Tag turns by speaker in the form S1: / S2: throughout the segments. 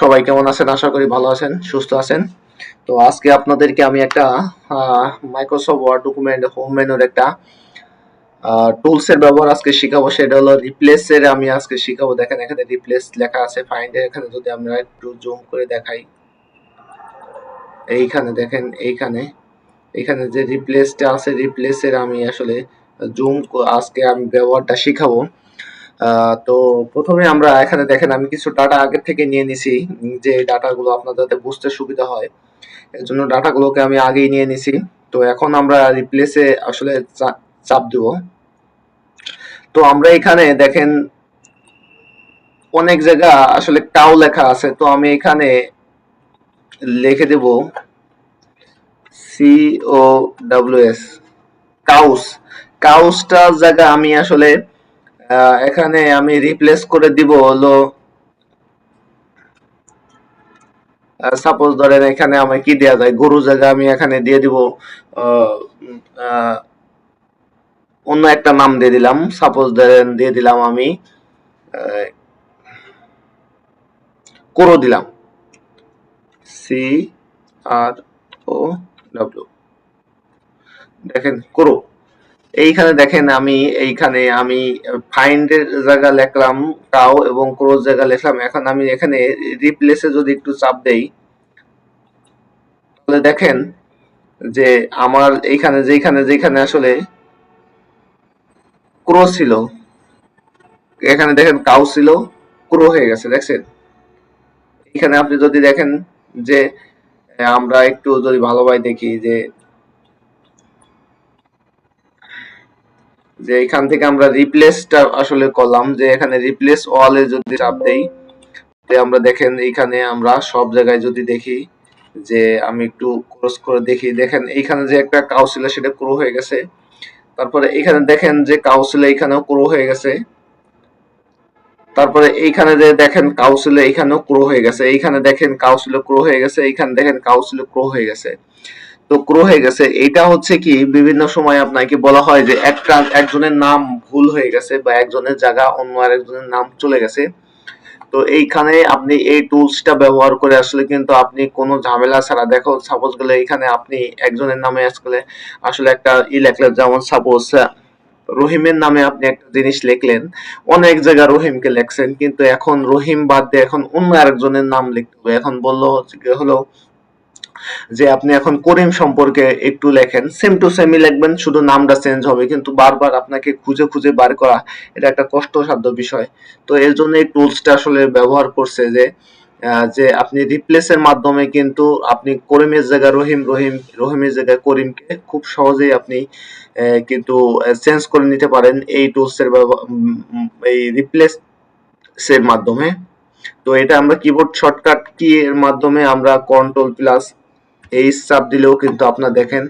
S1: সবাই কেমন আছেন? আশা করি ভালো আছেন, সুস্থ আছেন। তো আজকে আপনাদেরকে আমি একটা মাইক্রোসফট ওয়ার্ড ডকুমেন্ট হোম মেনুর একটা টুলস এর ব্যবহার আজকে শিখাবো। সেটা হলো রিপ্লেস এর আমি আজকে শিখাবো। দেখেন, এখানে রিপ্লেস লেখা আছে ফাইন্ড এখানে যদি আমরা একটু জুম করে দেখাই। এইখানে দেখেন, এইখানে। এখানে যে রিপ্লেসটা আছে রিপ্লেসের আমি আসলে জুম আজকে আমি ব্যবহারটা শিখাবো। তো প্রথমে আমরা এখানে দেখেন, আমি কিছু ডাটা আগের থেকে নিয়ে নিছি যে ডাটাগুলো আপনাদের বুঝতে সুবিধা হয়। এর জন্য ডাটাগুলোকে আমি আগেই নিয়ে নিছি। তো এখন আমরা রিপ্লেসে আসলে চাপ দিব। তো আমরা এখানে দেখেন, অনেক জায়গা আসলে কাউ লেখা আছে। তো আমি এখানে লিখে দেব ও ডাব্লিউ এস কাউস। কাউসটার জায়গা আমি আসলে এখানে আমি রিপ্লেস করে দিব হলো সাপোজ ধরেন এখানে আমার কি দেয়া যায়? গরু জায়গা আমি এখানে দিয়ে দিব অন্য একটা নাম দিয়ে দিলাম। সাপোজ ধরেন দিয়ে দিলাম আমি করো দিলাম। সি আর ও ডাব্লিউ দেখেন, করো। এইখানে দেখেন আমি, এইখানে আমি ফাইন্ডের জায়গা লিখলাম কাও এবং ক্রোজ জায়গা লিখলাম। এখন আমি এখানে রিপ্লেসে যদি একটু চাপ দেই, তাহলে দেখেন যে আমার এইখানে যেখানে যেখানে আসলে ক্রো ছিল, এখানে দেখেন কাউ ছিল ক্রো হয়ে গেছে, দেখছেন? এখানে আপনি যদি দেখেন যে আমরা একটু যদি ভালোভাবে দেখি যে যে এখান থেকে আমরা রিপ্লেসটা আসলে করলাম, যে এখানে রিপ্লেস অলে যদি চাপ দেই, তাহলে আমরা দেখেন এখানে আমরা সব জায়গায় যদি দেখি, যে আমি একটু ক্রস করে দেখি, দেখেন এইখানে যে একটা কাউ ছিল সেটা ক্রো হয়ে গেছে। তারপরে এখানে দেখেন যে কাউ ছিল এখানেও ক্রো হয়ে গেছে। তারপরে এইখানে যে দেখেন কাউসিলে এইখানেও ক্রো হয়ে গেছে। এইখানে দেখেন কাউসিলে ক্রো হয়ে গেছে। এইখানে দেখেন কাউসিলে ক্রো হয়ে গেছে। তো ক্রো হয়ে গেছে। এটা হচ্ছে কি, বিভিন্ন সময় আপনাকে বলা হয় যে একটা একজনের নাম ভুল হয়ে গেছে বা একজনের জায়গা অন্য আরেকজনের নাম চলে গেছে। তো এইখানে আপনি এই টুলসটা ব্যবহার করে আসলে কিন্তু আপনি কোনো ঝামেলা ছাড়া, দেখো সাপোজ গেলে এখানে আপনি একজনের নামে আসলে আসলে একটা ই লেখলেন, যেমন সাপোজ রহিমের নামে আপনি একটা জিনিস লিখলেন, অনেক জায়গায় রহিমকে লেখছেন, কিন্তু এখন রহিম বাদ দিয়ে এখন অন্য আরেকজনের নাম লিখতে হবে। এখন বলল হলো যে আপনি এখন করিম সম্পর্কে একটু লেখেন সেম টু সেমই লিখবেন, শুধু নামটা চেঞ্জ হবে, কিন্তু বারবার আপনাকে খুঁজে খুঁজে বার করা, এটা একটা কষ্টসাধ্য বিষয়। তো এর জন্য এই টুলসটা আসলে ব্যবহার করছে যে যে আপনি রিপ্লেসের মাধ্যমে কিন্তু আপনি করিমের জায়গায় রহিম রহিম, রহিমের জায়গায় করিমকে খুব সহজেই আপনি কিন্তু চেঞ্জ করে নিতে পারেন এই টুলসের এই রিপ্লেস এর মাধ্যমে। তো এটা আমরা কিবোর্ড শর্টকাট কি এর মাধ্যমে আমরা কন্ট্রোল প্লাস এই চাপ দিলেও কিন্তু আপনার দেখেন,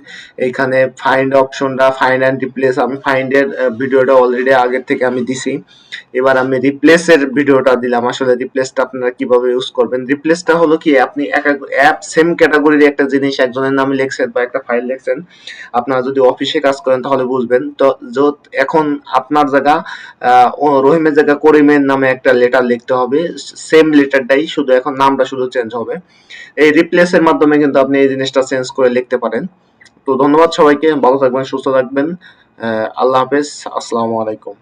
S1: এইখানে ফাইন্ড অপশনটা ফাইন্ড অ্যান্ড রিপ্লেস আমি ফাইন্ড এর ভিডিওটা অলরেডি আগের থেকে আমি দিছি। এবার আমি রিপ্লেস এর ভিডিওটা দিলাম। আসলে রিপ্লেসটা আপনারা কীভাবে ইউজ করবেন? রিপ্লেসটা হলো কি, আপনি এক অ্যাপ সেম ক্যাটাগরির একটা জিনিস, একজনের নামে লিখছেন বা একটা ফাইল লিখছেন, আপনারা যদি অফিসে কাজ করেন তাহলে বুঝবেন। তো যত, এখন আপনার জায়গা রহিমের জায়গা করিমের নামে একটা লেটার লিখতে হবে। সেম লেটারটাই শুধু এখন নামটা শুধু চেঞ্জ হবে। এই রিপ্লেস এর মাধ্যমে কিন্তু আপনি এই জিনিসটা চেঞ্জ করে লিখতে পারেন। তো ধন্যবাদ সবাইকে, ভালো থাকবেন, সুস্থ থাকবেন। আল্লাহ হাফেজ, আসসালামু আলাইকুম।